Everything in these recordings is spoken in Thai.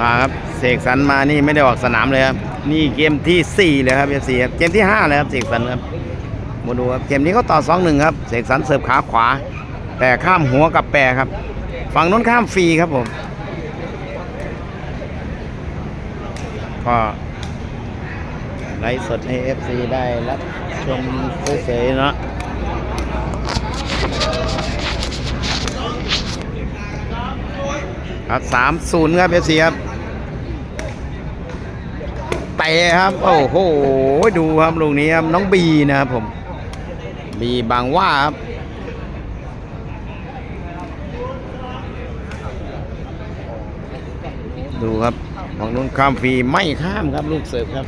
มาครับเสกสรรมานี่ไม่ได้ออกสนามเลยครับนี่เกมที่ 4 เลยครับเอฟซีครับเกมที่ 5 เลยครับเสกสรรครับมาดูครับเกมนี้เขาต่อ 2-1 ครับ เสกสรรเสิร์ฟขาขวา แต่ข้ามหัวกับแปรครับ ฝั่งนู้นข้ามฟรีครับผมก็ไลฟ์สดให้ FC ได้รับชมเฉยๆเนาะครับสามศูนย์ครับเอฟซีครับ เตะครับ โอ้โห ดูครับลูกนี้ครับน้องบีนะครับผม บีบางว่าครับดูครับฝั่งนู้นข้ามฟรีไม่ข้ามครับ ลูกเสิร์ฟครับ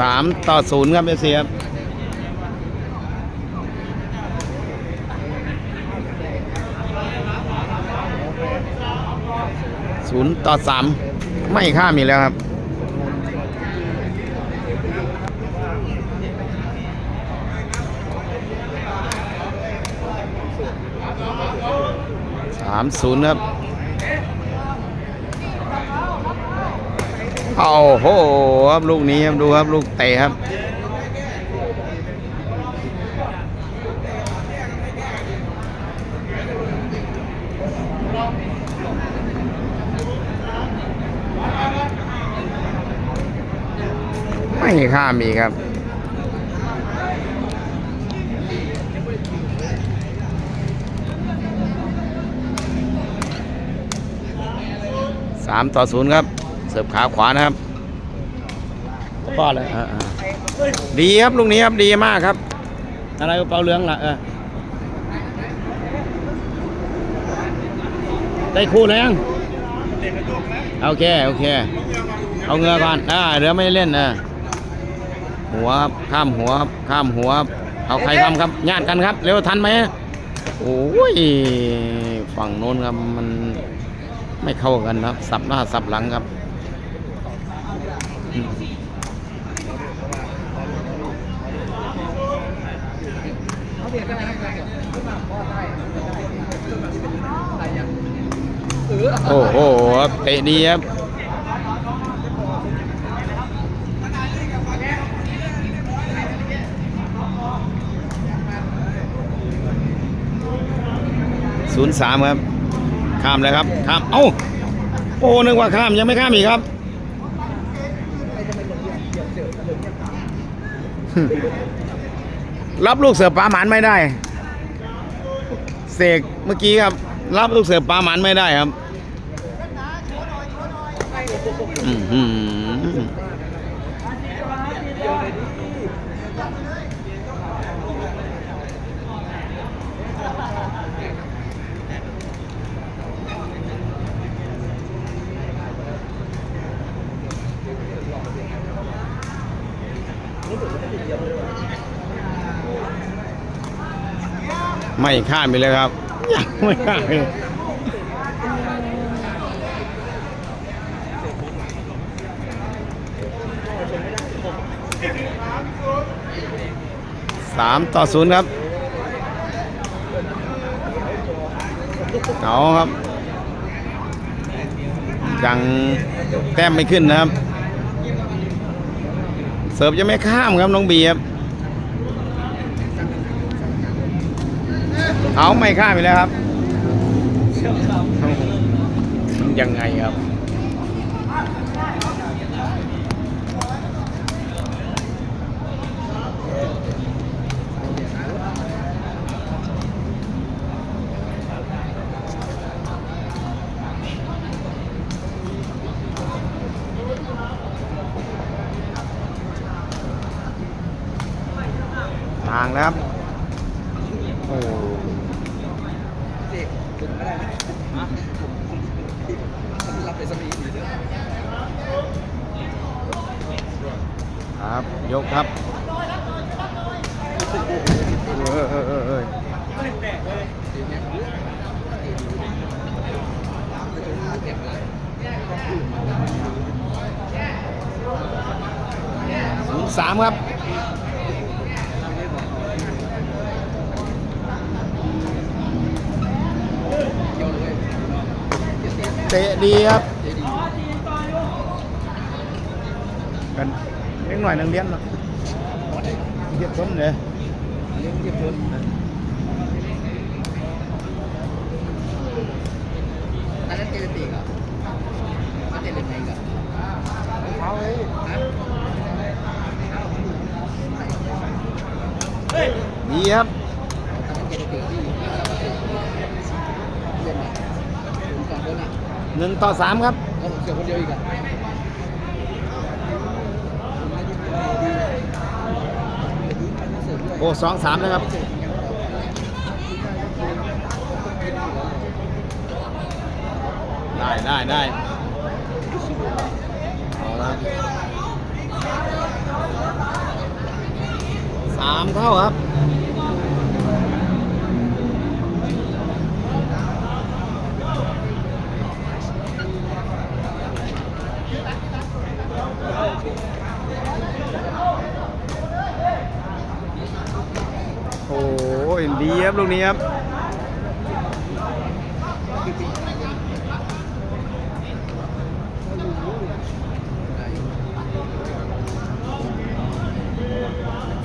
สามต่อศูนย์ครับเอฟซีครับ ศูนย์ต่อสามไม่ข้ามอีกแล้วครับสามศูนย์ครับโอ้โหครับลูกนี้ครับดูครับลูกเตะครับ ไม่ข้ามอีกครับ สามต่อศูนย์ครับ เสิร์ฟขาขวานะครับป้อเลยอ่าๆดีครับลูกนี้ครับดีมากครับ อะไรกระเป๋าเหลืองล่ะเออได้คู่แล้วยังโอเค โอเค เอาเงือก่อนอ่าเดี๋ยวไม่เล่นเออ หัวครับข้ามหัวครับข้ามหัวครับเอาใครทำครับญาติกันครับ เร็วทันไหมโอ้ยฝั่งโน้นครับมันไม่เข้ากันครับ สับหน้าสับหลังครับโอ้โหครับเตะดีครับ ศูนย์สามครับ ข้ามเลยครับ ข้าม เอ้า โอ้ นึกว่าข้าม ยังไม่ข้ามอีกครับ รับลูกเสือปลาหมันไม่ได้ เสกเมื่อกี้ครับ รับลูกเสือปลาหมันไม่ได้ครับ อื้อ ไม่ข้ามไปเลยครับยังไม่ข้ามไปเลยสามต่อศูนย์ครับเอาครับ ยังแต้มไม่ขึ้นนะครับ เสิร์ฟยังไม่ข้ามครับน้องบีครับ เอาไม่ข้ามไปแล้วครับ ยังไงครับ ทางแล้วครับ โอ้ ครับ ยกครับเออเออเออเออสามครับเตะดีครับกันเล็กหน่ อยนังเลี้ยนเนาะเยียบต้นเลยอันนั้นเจลติกเหรอไม่เจลติกเหรอเขาเฮ้ยดีครับอันนั้นเจลติกที่อยู่ที่เราเรียมสองคนอะหนึ่งต่อสามครับเสียวคนเดียวอีกอะ อ้สองสามนะครับได้ได้ได้เอาละสามเท่าครับ โอ้ ยดีครับลูกนี้ครับ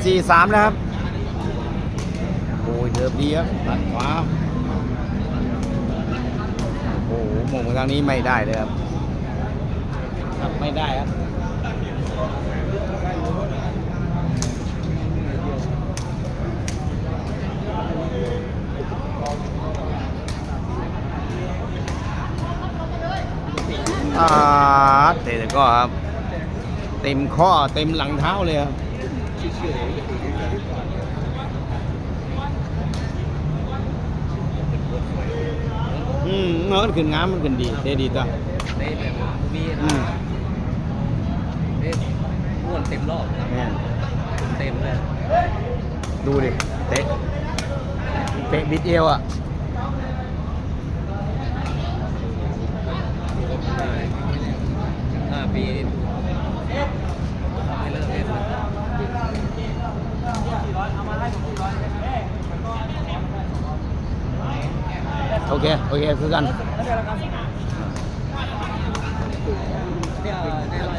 สี่สามแล้วครับโอ้ยเดิบดีครับตัดขวาโอ้โหหมงทางนี้ไม่ได้เลยครับ ไม่ได้ครับ อ่าเตะตะกร้อครับเต็มข้อเต็มหลังเท้าเลยครับอืมเมื่อมันขึ้นงามมันขึ้นดีเตะดีต่อเต้แบบมีอืมเต้อ้วนเต็มรอบแม่นเต็มเลยดูดิเตะเตะบิดเอวอะ ห้าปีไม่เลิกเล่นเลยโอเค โอเค คือกัน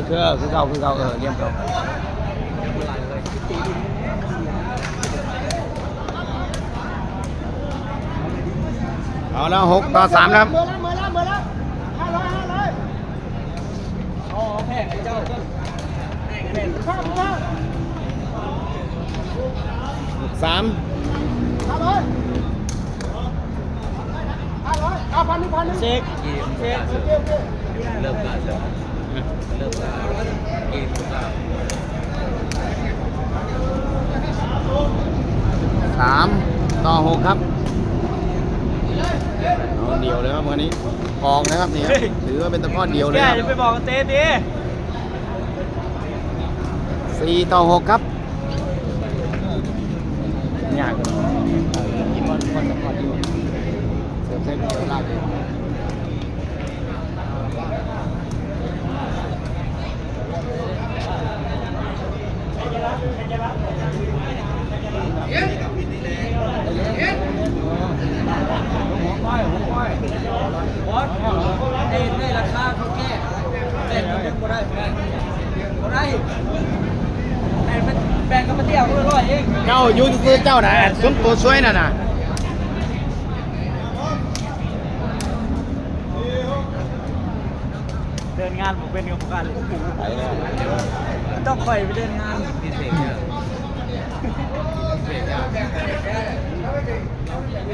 คือคือเก่าคือเก่าเออเยี่ยมเก่าเอาแล้วหกต่อสามแล้วครับ เมื่อแล้วเมื่อแล้วเมื่อแล้วห้าร้อยห้าร้อย อ๋อแพงเจ้าก็ข้าวข้าวสามห้าร้อยห้าร้อยเอาพันหนึ่งพันหนึ่งเช็คเช็คโอเคโอเคเริ่มการเสร็จเริ่มการเกมก็สามต่อหกครับ เอาเดียวเลยครับวันนี้ออกนะครับนี่ครับถือว่าเป็นตะกร้อเดียวเลยครับไปบอกเต้ดิสี่ต่อหกครับยากกินบอลบอลตะกร้อเดียวเสิร์ฟเส้นเดียวลากเลย บอสได้ได้ราคาเขาแก้แบ่งกันก็ ได้แบ่งกับมาเที่ยวก็ร้อยเองเจ้าอยู่ซื้อเจ้าไหนะสมตัวสวยน่ะนะเดินงานผมเป็นกับการไปแล้วต้องคอยไปเดินงานพิเศษเนี่ย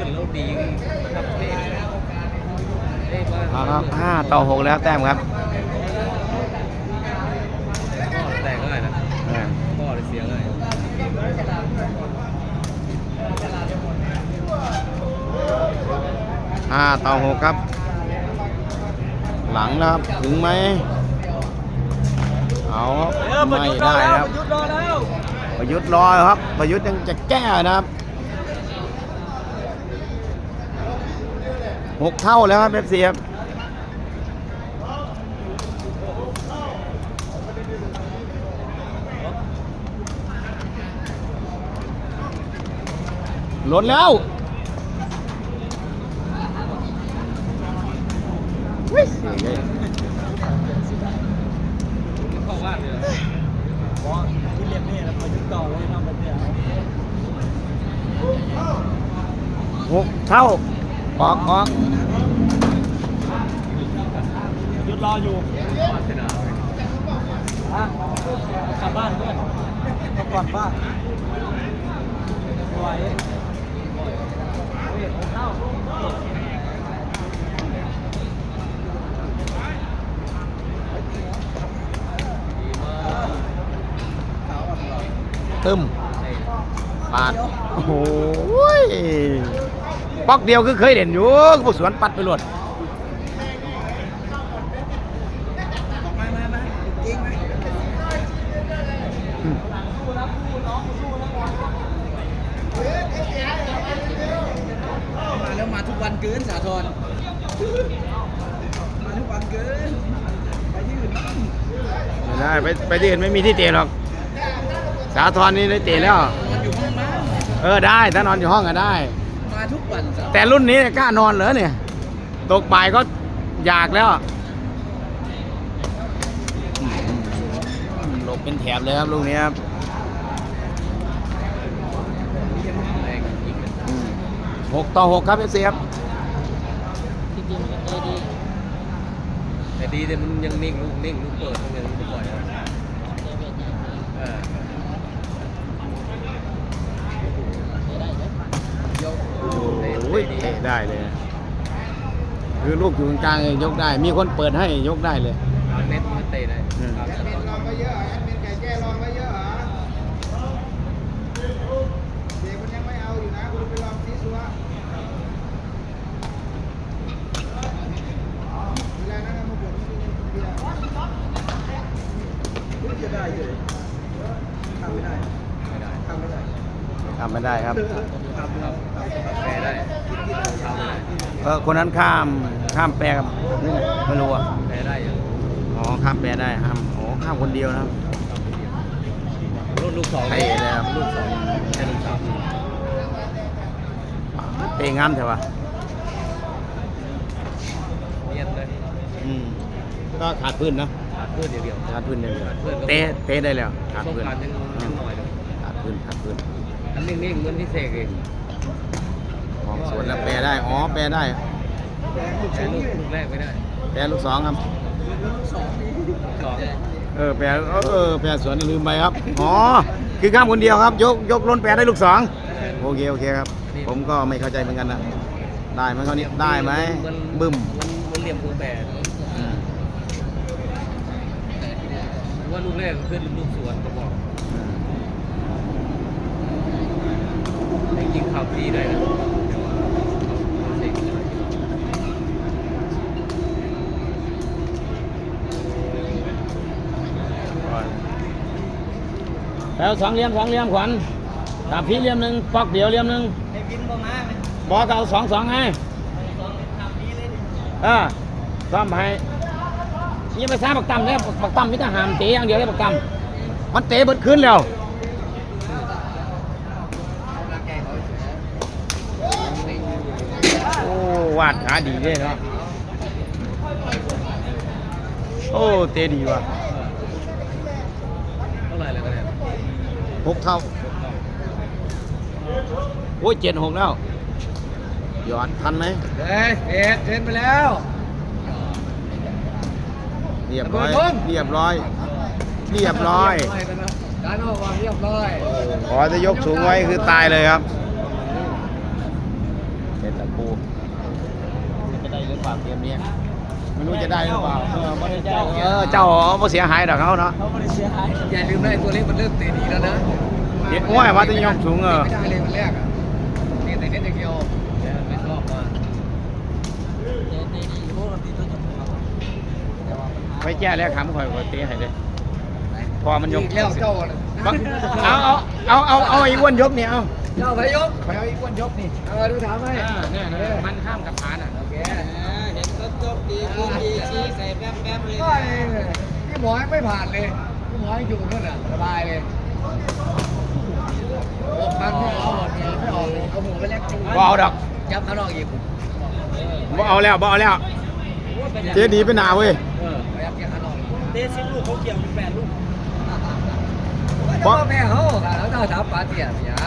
อนเราดีครับเท่เท่มากเอาครับห้าต่อหกแล้วแต้มครับ แต่ง่ายนะ อ่า พ่อเลยเสียง่ายห้าต่อหกครับ หลังนะครับถึงไหมเอาไม่ได้ครับ ประยุทธ์รอครับ ประยุทธ์ยังจะแก้นะครับหกเท่าแล้วครับเอฟซีครับ หล่นแล้วเฮ้ยเสียเลย เข้าบ้านเลยเพราะที่เรียนนี่แล้วมายึดต่อเลยทำแบบเนี้ยหกเท่าออกออกยุดรออยู่กลับบ้านเพื่อนกลับก่อนป้าไม่ไหวเฮ้ยเข้า ตึมปาดโอ้โหยป๊อกเดียวคือเคยเด่นอยู่ผู้สวนปัดไปหลดไม่ไม่ไม่จริงไหมมาแล้วมาทุกวันเกินสาธรมาทุกวันเกินไปที่อื่นบ้างไม่ได้ไปไปที่อื่นไม่มีที่เตะหรอก สาธรนี่ได้เตะแล้วนอนอยู่ห้องน้เออได้ถ้านอนอยู่ห้องก็ได้ำมาทุกวันสาธรแต่รุ่นนี้กล้านอนเหรอเนี่ย ตกบ่ายก็อยากแล้ว หลบเป็นแถบเลยครับลูกนี้ครับอืมหกต่อหกครับเอฟซีครับจริงๆมันก็ดีแต่ดีแต่มันยังนิ่งลูกนิ่งลูกเปิดมันยังไม่ปล่อยอะเออ โอ้ยเตะได้เลย คือลูกอยู่กลางๆเลยยกได้ มีคนเปิดให้ยกได้เลยเน็ตมันเตะได้อืมครับแอดมินลองไว้เยอะเหรอแอดมินไก่แก้ลองไว้เยอะเหรอเด็กมันยังไม่เอาอยู่นะคุณไปลองซีซัวเวลานั้นมาบ่นที่นี่เบียร์รู้จะได้อยู่ทำไม่ได้ไม่ได้ทำไม่ได้ทำไม่ได้ครับทำเราทำ แปลได้ทำได้เออคนนั้นข้ามข้ามแปรกับนี่ไงไม่รู้อะแปลได้อยู่อ๋อข้ามแปรได้ห้ามอ๋อข้ามคนเดียวนะครับรุ่นลูกสองเตะเลยครับลูกสองแค่ลูกสามเตะงามใช่ปะเนียนเลยอืมก็ขาดพื้นนะขาดเพื่อนอย่างเดียวขาดพื้นได้เลยขาดพื้นก็เตะเตะได้แล้วขาดต้องพื้นการยังยังหน่อยเลยขาดพื้นขาดพื้นอันนิ่งๆเหมือนที่เสกเองออก สวนแล้วแปรได้ อ๋อ แปรได้แต่ลูกลูกแรกไม่ได้แปรลูกสองครับ สองเออ แปรเออเออแปรสวนลืมไปครับ อ๋อ คือข้ามคนเดียวครับ ยก ยกล้นแปรได้ลูกสองโอเค โอเคครับ ผมก็ไม่เข้าใจเหมือนกันนะ ได้ไหมเขาวนี้ได้ไหมบึ้ม มันมันเหลี่ยมตัวแปรอืมว่าลูกแรกเพื่อนลูกสวนก็บอกอืมจริงๆขับดีได้นะแต่ว่าเสกไม่ได้ แล้วสองเหลี่ยมสองเหลี่ยมขวัญตาพี่เหลี่ยมหนึ่งปอกเดียวเหลี่ยมหนึ่งไอ้บินประมาณบอกเอาสองสองให้ทำนี้เลยอ่าซ้ำให้ยี่ไปซ้ำปักต่ำเนี่ยปักต่ำมิตรหามเตะอย่างเดียวเลยปักต่ำมันเตะเบิดขึ้นแล้วโอ้วาดขาดีเลยเนาะโอ้เตะดีว่ะ เท่าไหร่แล้วกันเนี่ย หกเท่า โอ้ยเจ็ดหกแล้วหยอดทันไหมเฮ้ยเอ็ดเทนไปแล้วเรียบร้อยระเบิดลงเรียบร้อยเรียบร้อยการออกวางเรียบร้อยขอจะยกสูงไว้คือตายเลยครับเป็นตะปูจะได้หรือเปล่าเกมนี้ ไม่รู้จะได้หรือเปล่าเออไม่ได้เจ้าเออเจ้าไม่เสียหายดอกเขาเนาะเขาไม่ได้เสียหายอย่าลืมนะไอ้ตัวเล็กมันเริ่มเตะดีแล้วนะเด็กอ้วยว่าจะยกสูงเออไม่ได้เลยมันแรกอะนี่แต่เน็ตอย่างเดียวไม่ชอบมากเจ๊ดีโอ้กันตีตัวจับแต่ว่าปัญหาไปแก้แล้วขำข่อยก็เตะให้เลยพอมันยกอีแล้วเจ้าน่ะบังเอาเอาเอาเอาเอาไอ้อ้วนยกเนี่ยเอาเจ้าไปยกไปเอาไอ้อ้วนยกนี่เออดูถามให้อ่าเนี่ยเนี่ยมันข้ามกับขาน่ะโอเคเห็นรถ จบดีคือดีชี้ใส่แป๊บแป๊บเลยก็พี่หมอไม่ผ่านเลยพี่หมออยู่นู่นอะสบายเลยหกพันไม่เอาหมดเลยไม่ออกเลยเอาหัวไปแลกบ่เอาดอกยับข้างนอกอีกบ่เอาแล้วบ่เอาแล้ว เจ๊ดีไปหนาเว้ยเออยับข้างนอกเตะสิลูกเขาเกี่ยวแปดลูก พ่อแม่เขาค่ะแล้วถ้าถามปาเตียอย่า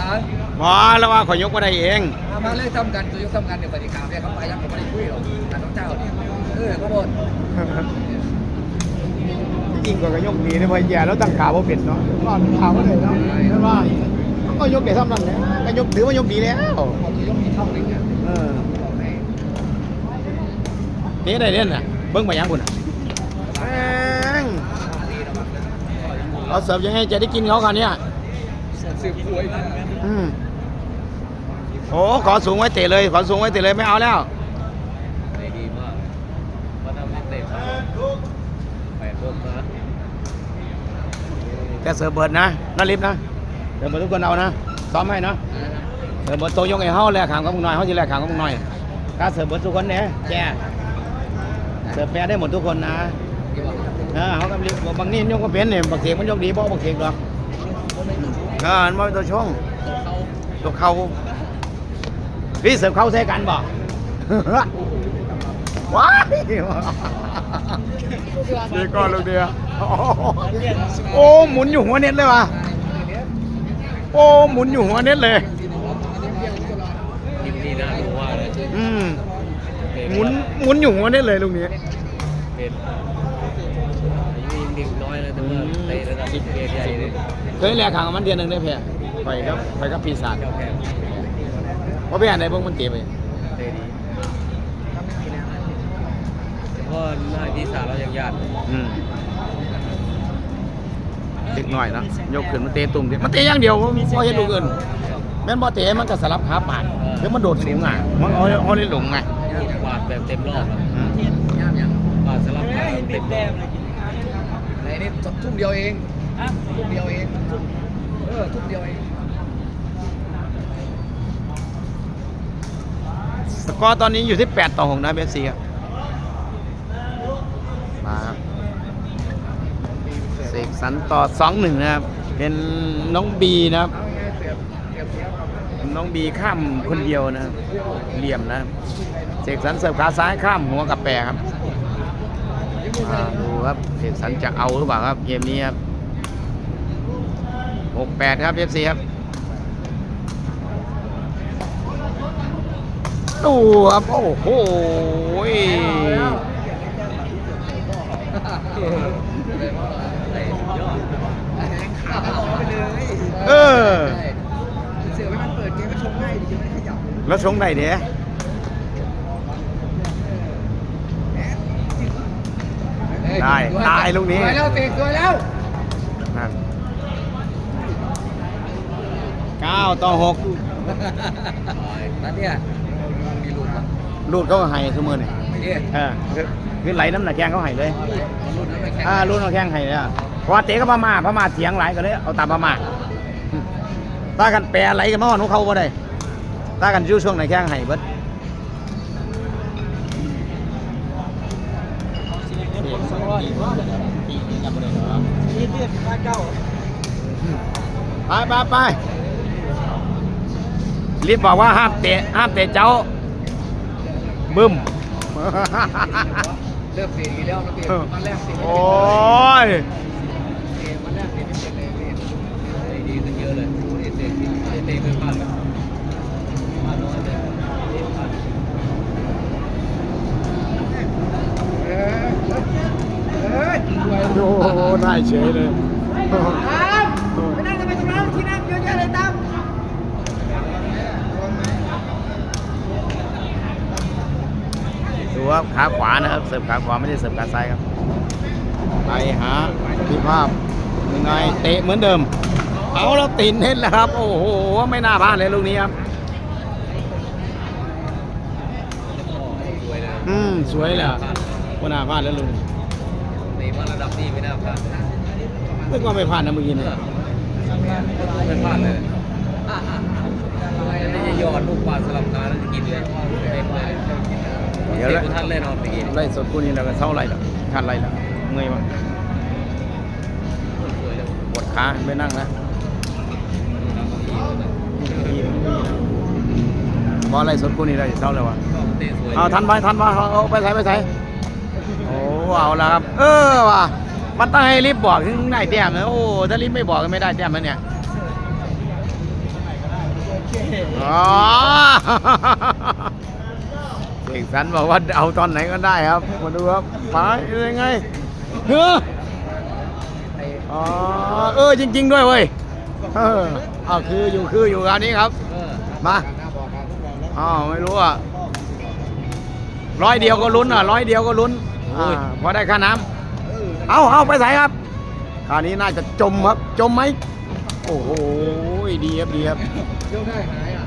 บ่แล้วว่าขอยยกบ่ได้เอง มาเลยทำกันตัวยกทำกันเดี๋ยวปฏิกรรมเนี่ยเขาไปยักษ์เขาไม่ได้คุยหรอกทางน้องเจ้าเนี่ยเออก็บนจริงกว่ากระยกดีนะพอแย่แล้วตั้งขาบ่เป็นเนาะรอดขาบ่ได้เนาะนั่นว่ามันก็ยกได้ซ้ำนั่นแหละก็ยกถือว่ายกดีแล้วเอาตัวยกที่เท่านึงเนี่ยเออเจ๊ได้เล่นน่ะเบิ่งไปยังพุ่นน่ะแม่ง เราเสิร์ฟยังไงจะได้กินเขาคันเนี้ยสืบคุยนะอืมโอ้ขอสูงไว้เตะเลย ขอสูงไว้เตะเลยไม่เอาแล้วได้ดีมากว่าทำให้เตะแปดลูกนะแกเสิร์ฟเบิร์ดนะน่าลิฟต์นะเสิร์ฟเบิร์ดทุกคนเอานะซ้อมให้นะเสิร์ฟเบิร์ดโตยกไอ้เฮาแลกขางกับมึงหน่อยเฮาสิแลกขางกับมึงหน่อยถ้าเสิร์ฟเบิร์ดทุกคนเนี่ยแกเสิร์ฟแปรได้หมดทุกคนนะ เออเขากำลังบางนี่ยกก็เป็นเนี่ยบางเสียงมันยกดีบ่บางเสียงหรอกเออมันบ่เป็นตัวช่วงตัวเขาพี่เสิร์ฟเข้าใส่กันบ่ว้ายดีก่อนลูกเดียวโอ้หมุนอยู่หัวเน็ตเลยว่ะโอ้หมุนอยู่หัวเน็ตเลยทีมนี้น่าดูว่าเลยอืมหมุนหมุนอยู่หัวเน็ตเลยลูกนี้ เป็นอายุยังเด็กน้ อยเลยแต่ว่าเตะระดับเกรดใหญ่เลยเคยแลกขางกับมันเดือนหนึ่งได้แพ้ไปครับไปกับปีศาจเจ้าแพ้ว่าไปอ่านไหนเบิ่งมันเตะไปเตะดีเฉพาะหน้าที่สามเรายังญาติอืมเด็กหน่อยเนาะยกขึ้นมันเตะตุ่มเดียวมันเตะอย่างเดียวเพราะเห็นลูกอื่นแม่นบ่เตะมันก็สลับขาปาดเดี๋ยวมันโดดสูงอะมันเอาเอาเลยหลงไงกวาดแบบเต็มรอบอะอืมย่ามยังกวาดสลับไม่ขาเห็นเต็ติดมแดรองบเลยกิ นในนี้ทุ่มเดียวเองอะทุ่มเดียวเองเออทุ่มเดียวเองสกอร์ตอนนี้อยู่ที่ 8 ต่อ 6 นะเบสซีครับมาครับเสกสรรต่อ 2 1 นะครับ เป็นน้องบีนะครับเอาไงเสียบเสียบเสียบครับน้องบีข้ามคนเดียวนะครับเหลี่ยมนะเสกสรรเสิร์ฟขาซ้ายข้ามหัวกับแปรครับอ่าดู ครับเสกสรรจะเอาหรือเปล่าครับเกมนี้ครับ6-8ครับเอฟซีครับดูครับโอ้โหเออเสือไม่มันเปิดเกมก็ชงง่ายดีไม่ขยับแล้วชงไหนเด้ได้ตายลูกนี้สวยแล้วเตะสวยแล้วนั่นเก้าต่อหกนั่นเนี่ยมีลูกมั้งรูดเขาก็ให้เสมอเนี่ยนี่เออคือคือไหลน้ำหนักแข้งเขาให้เลยรุ่นนั้นไม่แข็งอ่ารูดเอาแข้งให้เลยอะเพราะว่าเตะกับพม่าพม่าเถียงหลายก็เลยเอาตามพม่าถ้ากันแปรไหลกันมาว่าหนูเขาบ่ได้ถ้ากันอยู่ช่วงไหนแข้งให้เบิด เตี้ยค่าเก้าไปไปไปรีบบอกว่าห้ามเตะห้ามเตะเจ้าบึ้มเริ่มเตะอีกแล้วนะเตะมันแรกเตะโอ้ยเตะมันแรกเตะไม่เป็นเลยเตะเตะดีขึ้นเยอะเลยเตะเตะเตะเตะไม่พลาดเลยพลาดน้อยเลยเตะพลาดเออเฮ้ยสวยโอ้โหได้เฉยเลยครับ ไปนั่งทำไมตรงนั้นที่นั่งเยอะแยะเลยตั้มดูครับขาขวานะครับ เสิร์ฟขาขวาไม่ได้เสิร์ฟขาซ้ายครับ ไปหาพิภาพยังไงเตะเหมือนเดิม เอาแล้วติดเน็ตแล้วครับ โอ้โห ไม่น่าพลาดเลยลูกนี้ครับ อืม สวยเลยอะไม่น่าพลาดแล้วลูกนี้เตะมาระดับนี้ไม่น่าพลาด นึกว่าไม่พลาดนะเมื่อกี้เนี่ยไม่พลาดเลยไม่ได้ยอดลูกปลาสลับขาแล้วจะกินเลยเต็มเลยเดี๋ยวเตะแล้วกูท่านแน่นอนเมื่อกี้ไล่สดกูนี่แล้วก็เท่าไรแล้วขาดไรแล้วเมื่อยมั้งสวยเลยปวดขาไม่นั่งนะทำมาดีเลยดีนะดีนะบอลอะไรสดกูนี่ได้เท่าเลยวะก็เตะสวยเอาทันไปทันไปเอาเอาไปใส่ไปใส่โอ้เอาละครับ เออว่ะ มันต้องให้รีบบอกถึงได้แต้มนะโอ้ถ้ารีบไม่บอกก็ไม่ได้แต้มแล้วเนี่ยอ๋อเด็กสันบอกว่าเอาตอนไหนก็ได้ครับมาดูครับไปยังไงเฮ้ออ๋อเออจริง ๆ ด้วยเว้ยเออเอาคืออยู่คืออยู่อันนี้ครับเออมาอ๋อไม่รู้อะร้อยเดียวก็ลุ้นอะร้อยเดียวก็ลุ้นอ่าพอได้ค่าน้ำ เอาเอาไปใส่ครับคราวนี้น่าจะจมครับ จมไหมโอ้โหดีครับดีครับเดี๋ยวได้หายอะ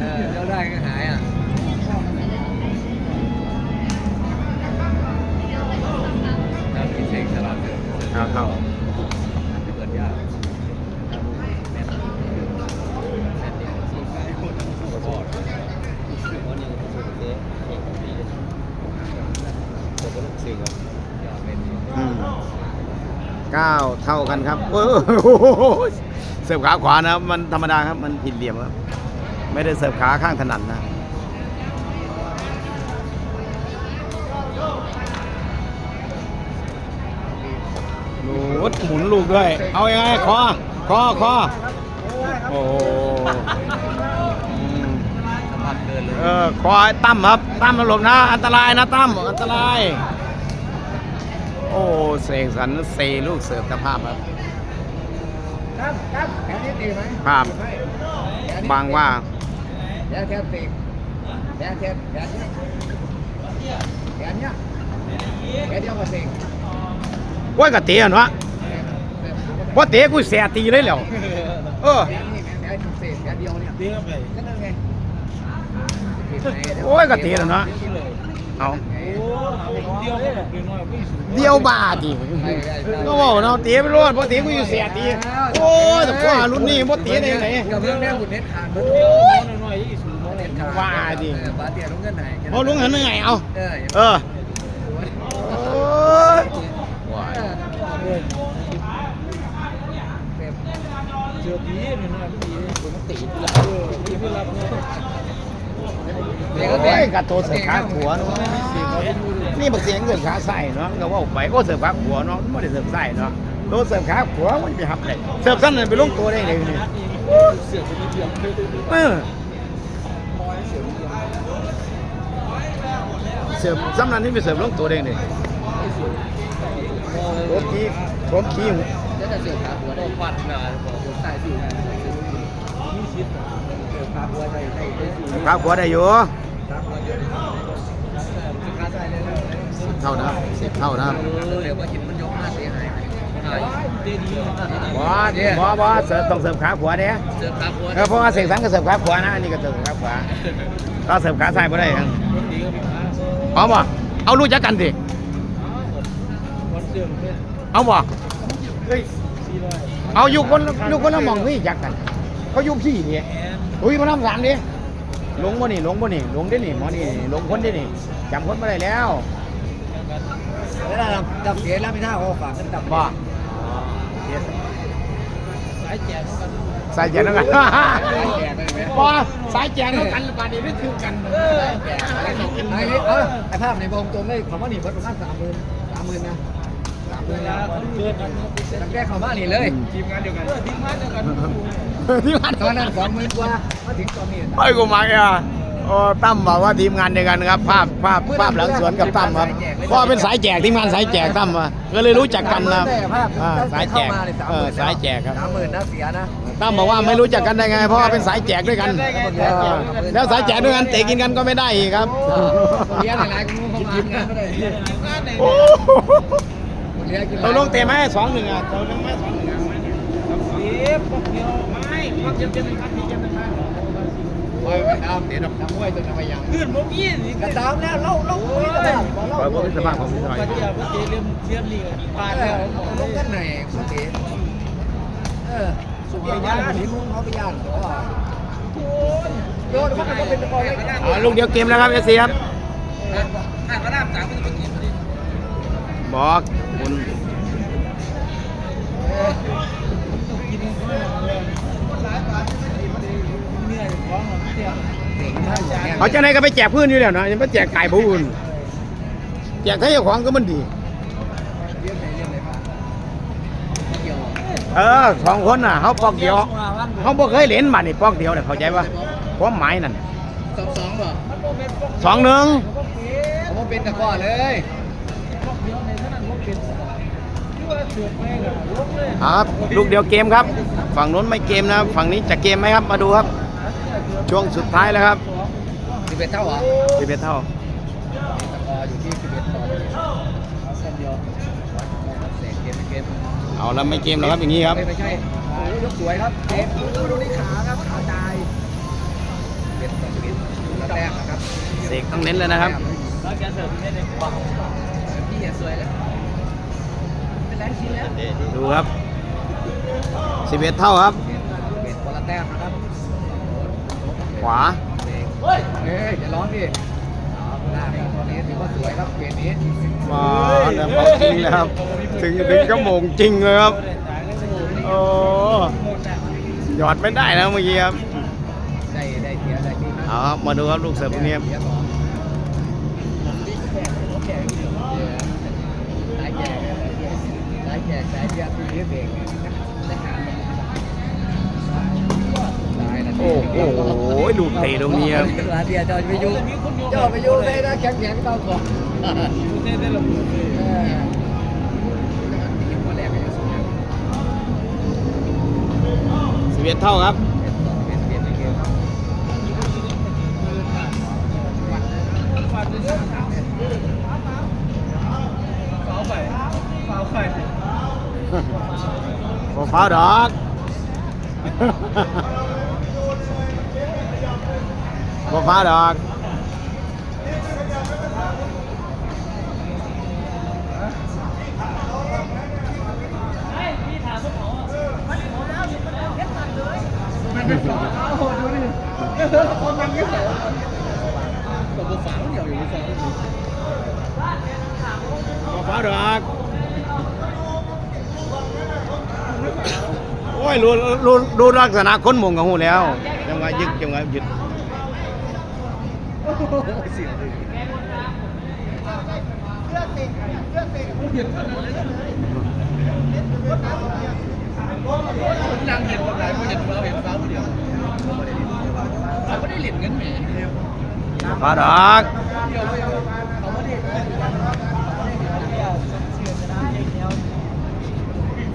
เออเดี๋ยวได้ก็หายอะถ้าพี่เสกสลับเครั 9 เท่ากันครับเสิร์ฟขาขวานะมันธรรมดาครับมันผิดเหลี่ยมครับไม่ได้เสิร์ฟขาข้างถนัดนนะลูดหมุนลูกด้วย เอายังไงคอคอคอโอ้โหเออคอตั้มครับ ตั้มหลบนะ อันตรายนะตั้มอันตราย โอ้เสกสรรเซลูกเสิร์ฟตะภาพครับครับครับแขนนี้ตีไหมภาพบางว่าแขนแขนตีแขนแขนแขนเนี้ยแขนเนี้ยแขนเดียวกับตีว่ากับเตะเนาะว่าเตะกูเสียตีเลยแล้วเออแขนนี่แขนเศษแขนเดียวเนี่ยตีเข้าไปก็นั่นไงโอ้ยกับเตะแล้วเนาะเอา เดียวบาทีก็บอกเนาะเตะไปรอดเพราะเตะกูอยู่เสียตีโอ้แต่ว่ารุ่นนี้บ่เตะได้ยังไงกับเรื่องแม่บุญเน็ตขาดมันน้อยยี่สูงเน็ตขาดว่าดิบาเตียลุงเงินไหนเพอลุงหันไงเอาเออเออโอ้ยว้ายเจอดีน้อยดีผมติดละเออที่ไม่รับเนี่ย โอ้ยกระโตเสือขาหัวเนาะนี่บักเสียงเสือขาใส่เนาะก็ว่าไปก็เสือขาหัวเนาะไม่ได้เสือใส่เนาะโตเสือขาหัวมันไปหับเลยเสือสั้นเลยไปลงตัวได้เลยนี่เสืออเสือซ้ำนั้นนี่ไปเสือลงตัวได้เลยผมขี้ผมขี้จะจะเสียขาหัวโดได้นฟันนะบอกใส่สิมีชิด เสียขาหัวได้ได้ได้สิขาหัวได้อยู่ขาหัวเยอะขาใส่เลยสิบเท่านะครับสิบเท่านะครับเดี๋ยวว่าหินมันยกมาเสียหายหายดีดีบอสบอสบอสเสิร์ฟต้องเสิร์ฟขาขวาเด้เจอครับหัวเออเพราะว่าเสกสรรก็เสิร์ฟขาขวานะอันนี้ก็เสิร์ฟขาขวาก็เสิร์ฟขาซ้ายไม่ได้ครับดีก็มีขาเอาบ่เอารู้จักกันสิวันเสื่อมเป็นเอาบ่สี่ร้อยเอาอยู่คนละอยู่คนละหมองนี่จักกัน เขาอยู่พี่นี่แอน อุ้ยมาทำสามดิหลงบ่นี่หลงบ่นี่หลงได้นี่หมอนี่หลงคนได้นี่จำคนไม่ได้แล้วเวลาดับเสียแล้วไม่ท่าเขาฝากกันดับบ่สายแจกกันสายแจกนั่นกันแจกไปไหมบ่สายแจกเท่ากันหรือเปล่านี่ไม่ถือกันแจกไอ้เออไอ้ภาพในวงตรงได้คำว่านี่เพิ่มประมาณสามหมื่นสามหมื่นนะ สามหเวมื่นลาแล้วเขาเลือดกันจำแก้คำว่านี่เลยทีมงานเดียวกันทีมงานเดียวกันที่มันตอนนั้นสองหมื่นกว่ามาถึงตอนนี้ไอ้กูมาอะโอ้ตั้มบอกว่าทีมงานเดียวกันครับ ภาพภาพภาพหลังสวนกับตั้มครับก็เป็นสายแจกทีมงานสายแจกตั้มอะก็เลยรู้จักกันนะอ่าสายแจกเออสายแจกครับสามหมื่นนะเสียนะตั้มบอกว่าไม่รู้จักกันได้ไงเพราะว่าเป็นสายแจกด้วยกันเออแล้วสายแจกด้วยกันเตะกินกันก็ไม่ได้อีกครับเลี้ยงอะไรกูเข้ามานะก็ได้โอ้ เราลงเตะไหมสองหนึ่งอะเราลงไหมสองหนึ่งอะเสีพวกเดียวไม่พวกเดียวเป็นพันที่จะเป็นพันโอ้ยไม่เอาเดี๋ยวทำห้วยจนทำไปยังเพื่อนผมยี่สิกระตามแล้วเล่าเล่าคุยกันแล้วเล่าขอบอกเป็นสภาของพี่หน่อยพวกเดียวพวกเดียวเลี้ยมเลี้ยมลีกปาดแล้แล้ววลงกันไหนโอเคเออสุภาพยานหินมุ้งเขาไปยานก็โดนมันก็เป็นตะกอนเลยอ่าลูกเดียวเกมแล้วครับเอซีครับถ้าก็น้ำสามก็จะมากินพอดี บอกคุณกินเหนื่อยท้องเที่ยวเขาจะไหนก็ไปแจกพื้นอยู่แล้วเนาะยังไปแจกไก่ผู้อื่นแจกให้เจ้าของก็มันดีเรียกไหนเรียกไหนมาเกี่ยวเออสองคนน่ะเขาปอกเดียวเขาบ่เคยเล่นมานี่ปอกเดียวเนี่ยเข้าใจปะความหมายนั่นสองสองป่ะสองหนึ่งเขามาเป็นตะก้อเลย ครับลูกเดียวเกมครับ ฝั่งนู้นไม่เกมนะครับฝั่งนี้จะเกมไหมครับมาดูครับ ช่วงสุดท้ายแล้วครับสิบเอ็ดเท่าเหรอสิบเอ็ดเท่าตะก้ออยู่ที่สิบเอ็ดต่อเส้นเดียวเสกเกมเป็นเกมเอาแล้วไม่เกมแล้วครับอย่างนี้ครับไม่ใช่โอ้ยกสวยครับเกมดูนี่ขาครับขาตายเป็นต่อชีวิตระแรกนะครับเสกต้องเน้นเลยนะครับแล้วแกเสิร์ฟไม่ได้บอกพี่อย่าสวยแล้ว ดูครับสิบเอ็ดเท่าครับเป็นคนละแต้มนะครับขวาเฮ้ยเฮ้ยอย่าร้องดิหน้าตอนนี้ถือว่าสวยครับเกมนี้มาเนี่ยเอาจริงเลยครับ ถึงถึงก็โมงจริงเลยครับโอ้หยอดไม่ได้นะเมื่อกี้ครับ ได้ได้เสียได้ที่เอาครับมาดูครับลูกเสิร์ฟพวกนี้ครับ เสียสอง โอ้โหลูกเตะตรงนี้ครับลาเดียจอดไปยุ่งจอดไปยุ่งเลยนะแข็งแข็งเต้าก่อนเต้นได้ลงมือเออหัวแรกก็ยังสวยสิบเอ็ดเท่าครับ โอ้ฟ้าวดอกโอ้ฟ้าวดอกมัน อ้ดูดิคนมันไม่ใส่ตัวกูฝังเดี่ยวอยู่ในฟาวโอ้ฟ้าวดอกโอ้ยรู้รู้รู้ลักษณะคนหมงกับหูแล้วจังหวะยึกจังหวะหยุดยเลยนั่งเห็นแบบไหนไม่เห็นฟาเห็นฟาวเดียวเขาไม่ได้เหรียญเงินแหมฟ้าดอกเขาไม่ได้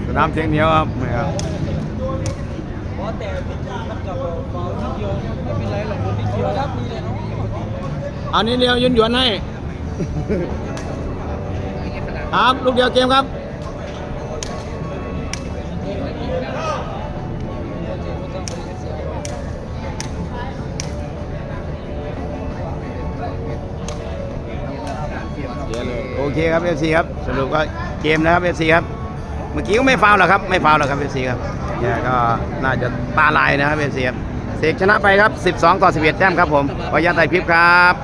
สนามเสียงเหนียวครับไม่ครับ เพราะ แต่เป็นมันกับฟาวนิดเดียวไม่เป็นไรหรอกคนที่เชียร์ครับมีเลยเนาะเอานี้เดียวยืนหยวนให้ ครับลูกเดียวเกมครับโอเคครับเอฟซีครับสรุปก็เกมนะครับเอฟซีครับเมื่อกี้ก็ไม่ฟาวหรอกครับไม่ฟาวหรอกครับเอฟซีครับ เนี่ยก็น่าจะตาลายนะครับเอฟซียบเสกชนะไปครับ 12 ต่อ 11 แต้มครับผมวายาไตรพริบครับ